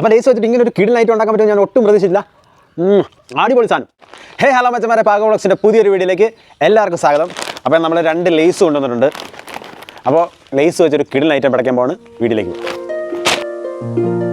അപ്പോൾ ലേസ് വെച്ചിട്ട് ഇങ്ങനെ ഒരു കിടിലായിട്ട് ഉണ്ടാക്കാൻ പറ്റുമെന്ന് ഞാൻ ഒട്ടും പ്രതീക്ഷിച്ചില്ല അടിപൊളി സാധനം. ഹേ ഹലോ മച്ചമാരെ പാക വ്ളോഗ്സിന്റെ പുതിയൊരു വീഡിയോയിലേക്ക് എല്ലാവർക്കും സ്വാഗതം. അപ്പോൾ നമ്മൾ രണ്ട് ലേസ് കൊണ്ടുവന്നിട്ടുണ്ട്. അപ്പോൾ ലേസ് വെച്ചൊരു കിടിൽ ഐറ്റം പടയ്ക്കാൻ പോവാണ് വീഡിയോയിലേക്ക്. പോകും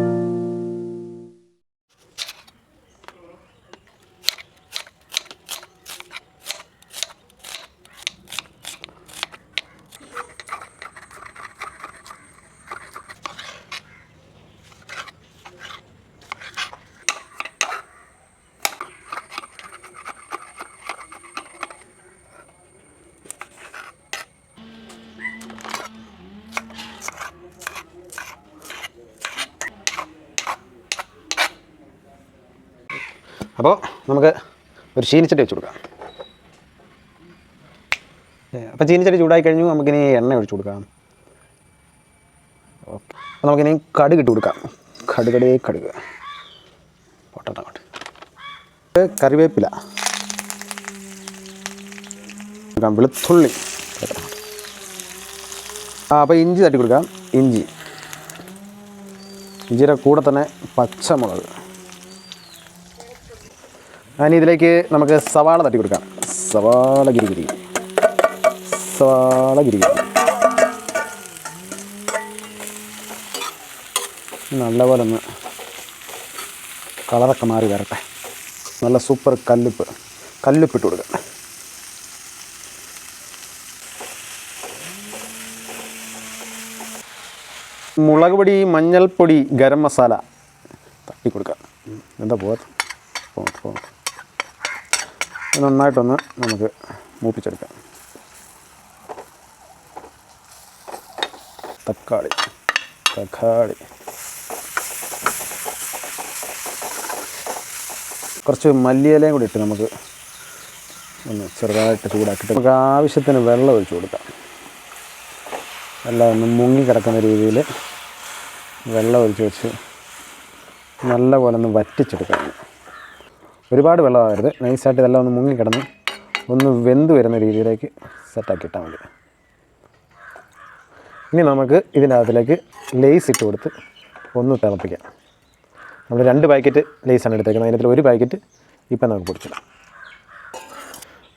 അപ്പോൾ നമുക്ക് ഒരു ചീനിച്ചട്ടി വെച്ച് കൊടുക്കാം. അപ്പോൾ ചീനിച്ചട്ടി ചൂടായി കഴിഞ്ഞു. നമുക്കിനി എണ്ണ ഒഴിച്ചു കൊടുക്കാം. ഓക്കെ അപ്പോൾ നമുക്കിനി കടുക് ഇട്ട് കൊടുക്കാം. കടുകടേ കടുക്. പൊട്ടട്ട അങ്ങോട്ട് കറിവേപ്പില. വെളുത്തുള്ളി. ആ അപ്പോൾ ഇഞ്ചി തട്ടി കൊടുക്കാം. ഇഞ്ചി. ഇഞ്ചിയുടെ കൂടെ തന്നെ പച്ചമുളക്. അതിന് ഇതിലേക്ക് നമുക്ക് സവാള തട്ടി കൊടുക്കാം. സവാള ഗിരിഗിരി ഗിരി. സവാള ഗിരിഗിരി ഗിരി. നല്ലപോലെ ഒന്ന് കളറൊക്കെ മാറി വരട്ടെ. നല്ല സൂപ്പർ കല്ലുപ്പ്. കല്ലുപ്പിട്ട് കൊടുക്കാം. മുളക് പൊടി മഞ്ഞൾപ്പൊടി ഗരം മസാല തട്ടി കൊടുക്കാം. എന്താ ഇത് നന്നായിട്ടൊന്ന് നമുക്ക് മൂപ്പിച്ചെടുക്കാം. തക്കാളി തക്കാളി. കുറച്ച് മല്ലിയിലയും കൂടി ഇട്ട് നമുക്ക് ഒന്ന് ചെറുതായിട്ട് ചൂടാക്കിയിട്ട് നമുക്ക് ആവശ്യത്തിന് വെള്ളം ഒഴിച്ചു കൊടുക്കാം. എല്ലാം ഒന്ന് മുങ്ങി കിടക്കുന്ന രീതിയിൽ വെള്ളം ഒഴിച്ച് വെച്ച് നല്ല പോലെ ഒന്ന് വറ്റിച്ചെടുക്കാം. ഒരുപാട് വെള്ളമാകരുത്. നൈസായിട്ട് ഇതെല്ലാം ഒന്ന് മുങ്ങിക്കിടന്ന് ഒന്ന് വെന്ത് വരുന്ന രീതിയിലേക്ക് സെറ്റാക്കി ഇട്ടാൽ മതി. ഇനി നമുക്ക് ഇതിന്റെ അകത്തിലേക്ക് ലേസ് ഇട്ട് കൊടുത്ത് ഒന്ന് തിളപ്പിക്കാം. നമ്മൾ രണ്ട് പാക്കറ്റ് ലേസാണ് എടുത്തേക്കുന്നത്. അതിനകത്തിൽ ഒരു പാക്കറ്റ് ഇപ്പം നമുക്ക് പൊട്ടിച്ചിടാം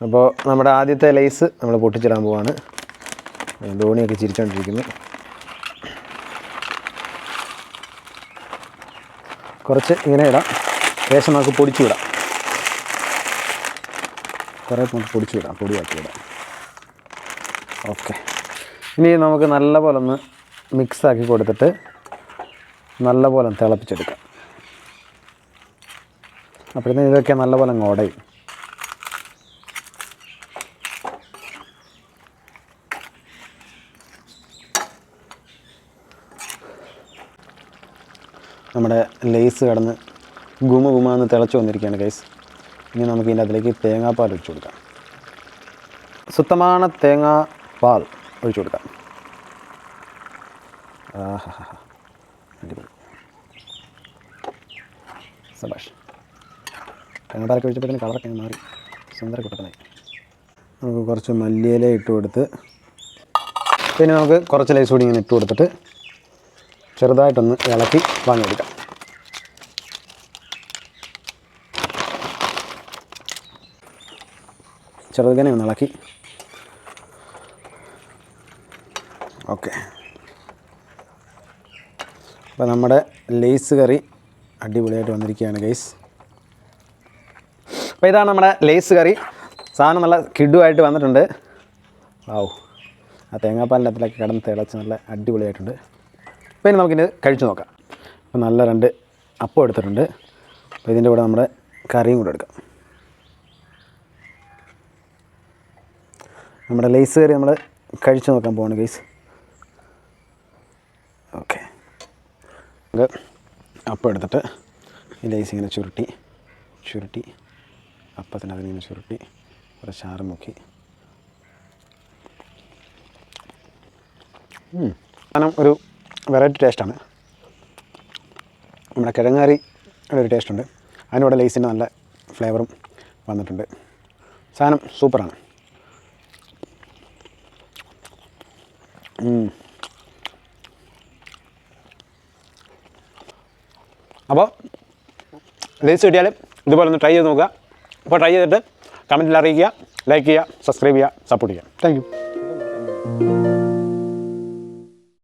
അപ്പോൾ നമ്മുടെ ആദ്യത്തെ ലേസ് നമ്മൾ പൊട്ടിച്ചിടാൻ പോവാണ്. ധോണിയൊക്കെ ചിരിച്ചുകൊണ്ടിരിക്കുന്നു കുറച്ച് ഇങ്ങനെ ഇടാം. ശേഷം നമുക്ക് പൊടിച്ചു വിടാം കുറേ പൊടിച്ചു വിടാം പൊടിയാക്കി വിടാം ഓക്കെ ഇനി നമുക്ക് നല്ല പോലെ ഒന്ന് മിക്സാക്കി കൊടുത്തിട്ട് നല്ലപോലെ ഒന്ന് തിളപ്പിച്ചെടുക്കാം. അപ്പോഴത്തേന് ഇതൊക്കെ നല്ലപോലെ അങ്ങ് ഉടയും. നമ്മുടെ ലേസ് കടന്ന് ഗുമ ഗുമ എന്ന് തിളച്ച് വന്നിരിക്കുകയാണ് ഗൈസ് ഇനി നമുക്ക് ഇതിന്റെ അതിലേക്ക് തേങ്ങാപ്പാൽ ഒഴിച്ചു കൊടുക്കാം. സുത്തമാണ് തേങ്ങാപ്പാൽ ഒഴിച്ചു കൊടുക്കാം. അടിപൊളി. സബാഷ് തേങ്ങാപ്പാലൊക്കെ ഒഴിച്ചപ്പോഴത്തേന് കളറൊക്കെ മാറി. സുന്ദര കുട്ടപ്പനായി നമുക്ക് കുറച്ച് മല്ലിയില ഇട്ട് കൊടുത്ത് പിന്നെ നമുക്ക് കുറച്ച് ലൈസ് കൂടി ഇങ്ങനെ ഇട്ട് കൊടുത്തിട്ട് ചെറുതായിട്ടൊന്ന് ഇളക്കി വാങ്ങിയെടുക്കാം. ചെറുതനെ ഒന്ന് ഇളക്കി. ഓക്കെ. അപ്പോൾ നമ്മുടെ ലേസ് കറി അടിപൊളിയായിട്ട് വന്നിരിക്കുകയാണ് ഗൈസ്. അപ്പോൾ ഇതാണ് നമ്മുടെ ലേസ് കറി. സാധനം നല്ല കിഡുമായിട്ട് വന്നിട്ടുണ്ട്. ആവു ആ തേങ്ങാപ്പാലിന്റെ അത്തിലൊക്കെ കിടന്ന് തിളച്ച് നല്ല അടിപൊളിയായിട്ടുണ്ട്. അപ്പോൾ ഇനി നമുക്കിത് കഴിച്ചു നോക്കാം. അപ്പോൾ നല്ല രണ്ട് അപ്പം എടുത്തിട്ടുണ്ട്. അപ്പോൾ ഇതിന്റെ കൂടെ നമ്മുടെ കറിയും കൂടെ എടുക്കാം. നമ്മുടെ ലേസ് കറി നമ്മൾ കഴിച്ചു നോക്കാൻ പോവാണ് ഗൈസ് ഓക്കെ അപ്പം എടുത്തിട്ട് ഈ ലേസ് ഇങ്ങനെ ചുരുട്ടി ചുരുട്ടി അപ്പത്തിന് ചുരുട്ടി ഒരു ചാറ് മുക്കി. കാരണം ഒരു വെറൈറ്റി ടേസ്റ്റാണ് നമ്മുടെ കിഴങ്ങാരി ഒരു ടേസ്റ്റ് ഉണ്ട്. അതിനൂടെ ലേസിന്റെ നല്ല ഫ്ലേവറും വന്നിട്ടുണ്ട്. സാധനം സൂപ്പറാണ് അപ്പോൾ ലേസ് കിട്ടിയാലും ഇതുപോലെ ഒന്ന് ട്രൈ ചെയ്ത് നോക്കുക. അപ്പോൾ ട്രൈ ചെയ്തിട്ട് കമന്റിൽ അറിയിക്കുക ലൈക്ക് ചെയ്യുക സബ്സ്ക്രൈബ് ചെയ്യുക സപ്പോർട്ട് ചെയ്യുക. Thank you